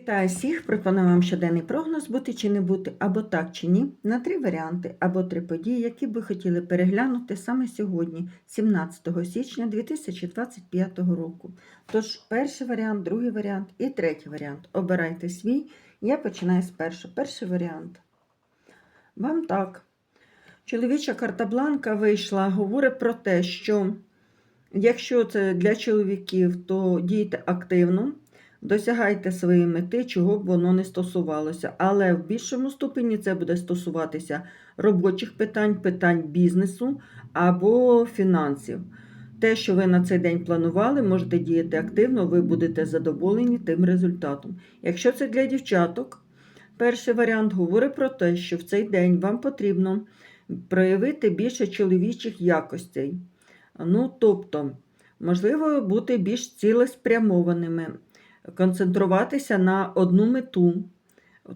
Вітаю всіх! Пропоную вам щоденний прогноз бути чи не бути, або так чи ні, на три варіанти, або три події, які б ви хотіли переглянути саме сьогодні, 17 січня 2025 року. Тож, перший варіант, другий варіант і третій варіант. Обирайте свій. Я починаю з першого. Перший варіант. Вам так. Чоловіча карта Бланка вийшла, говорить про те, що якщо це для чоловіків, то дійте активно. Досягайте своєї мети, чого б воно не стосувалося. Але в більшому ступені це буде стосуватися робочих питань, питань бізнесу або фінансів. Те, що ви на цей день планували, можете діяти активно, ви будете задоволені тим результатом. Якщо це для дівчаток, перший варіант говорить про те, що в цей день вам потрібно проявити більше чоловічих якостей. Ну, тобто, можливо, бути більш цілеспрямованими концентруватися на одну мету.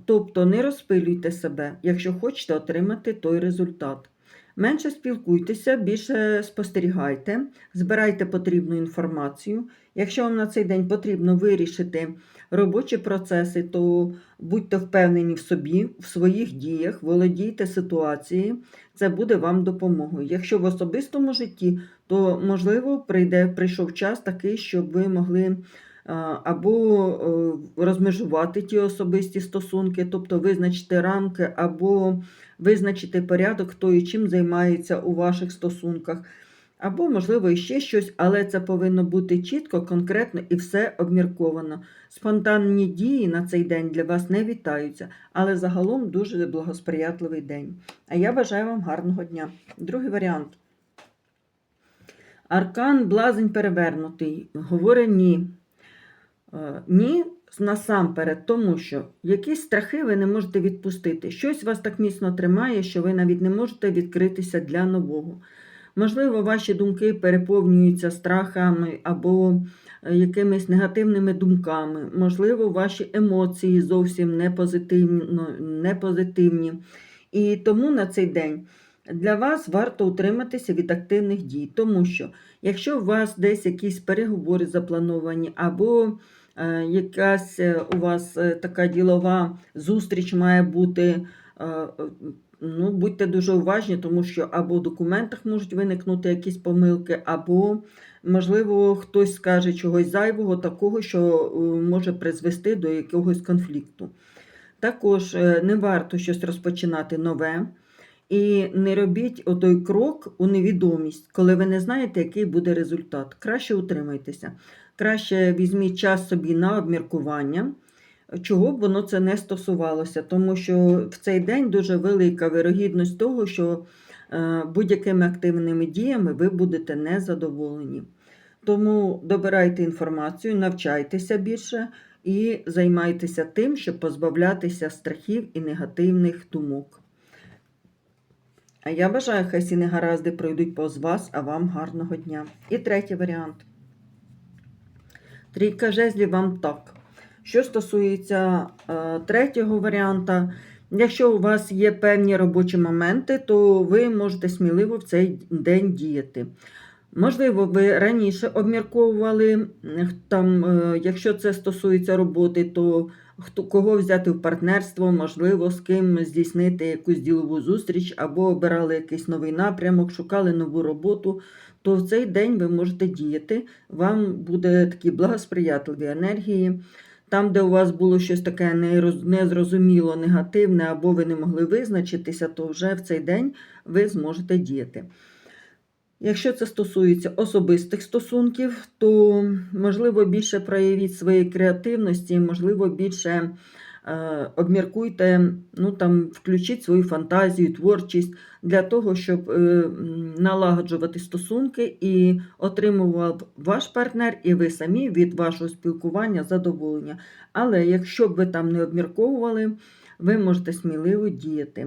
Тобто не розпилюйте себе, якщо хочете отримати той результат. Менше спілкуйтеся, більше спостерігайте, збирайте потрібну інформацію. Якщо вам на цей день потрібно вирішити робочі процеси, то будьте впевнені в собі, в своїх діях, володійте ситуацією, це буде вам допомогою. Якщо в особистому житті, то можливо прийде, прийшов час такий, щоб ви могли або розмежувати ті особисті стосунки, тобто визначити рамки, або визначити порядок, хто і чим займається у ваших стосунках. Або, можливо, іще щось, але це повинно бути чітко, конкретно і все обмірковано. Спонтанні дії на цей день для вас не вітаються, але загалом дуже благосприятливий день. А я бажаю вам гарного дня. Другий варіант. Аркан блазень перевернутий. Говорить ні. Е, ні, насамперед, тому що якісь страхи ви не можете відпустити. Щось вас так міцно тримає, що ви навіть не можете відкритися для нового. Можливо, ваші думки переповнюються страхами або е, якимись негативними думками. Можливо, ваші емоції зовсім не позитивні. Не позитивні. І тому на цей день для вас варто утриматися від активних дій, тому що якщо у вас десь якісь переговори заплановані, або Е, якась е, у вас е, така ділова зустріч має бути. Ну, Будьте дуже уважні, тому що або в документах можуть виникнути якісь помилки, або, можливо, хтось скаже чогось зайвого, такого, що може призвести до якогось конфлікту. Також не варто щось розпочинати нове. І не робіть отой крок у невідомість, коли ви не знаєте, який буде результат. Краще утримайтеся. Краще візьміть час собі на обміркування, чого б воно це не стосувалося, тому що в цей день дуже велика вирогідність того, що е, будь-якими активними діями ви будете незадоволені. Тому добирайте інформацію, навчайтеся більше і займайтеся тим, щоб позбавлятися страхів і негативних думок. А я бажаю, хай всі негаразди пройдуть повз вас, а вам гарного дня. І третій варіант. Трійка жезлів вам так. Що стосується е, третього варіанта, якщо у вас є певні робочі моменти, то ви можете сміливо в цей день діяти. Можливо, ви раніше обмірковували, там, е, якщо це стосується роботи, то хто, кого взяти в партнерство, можливо, з ким здійснити якусь ділову зустріч, або обирали якийсь новий напрямок, шукали нову роботу то в цей день ви можете діяти, вам буде такі благосприятливі енергії. Там, де у вас було щось таке незрозуміло, негативне, або ви не могли визначитися, то вже в цей день ви зможете діяти. Якщо це стосується особистих стосунків, то, можливо, більше проявіть своєї креативності, можливо, більше Е, обміркуйте, ну там включіть свою фантазію, творчість для того, щоб е, налагоджувати стосунки і отримував ваш партнер, і ви самі від вашого спілкування задоволення. Але якщо б ви там не обмірковували, ви можете сміливо діяти.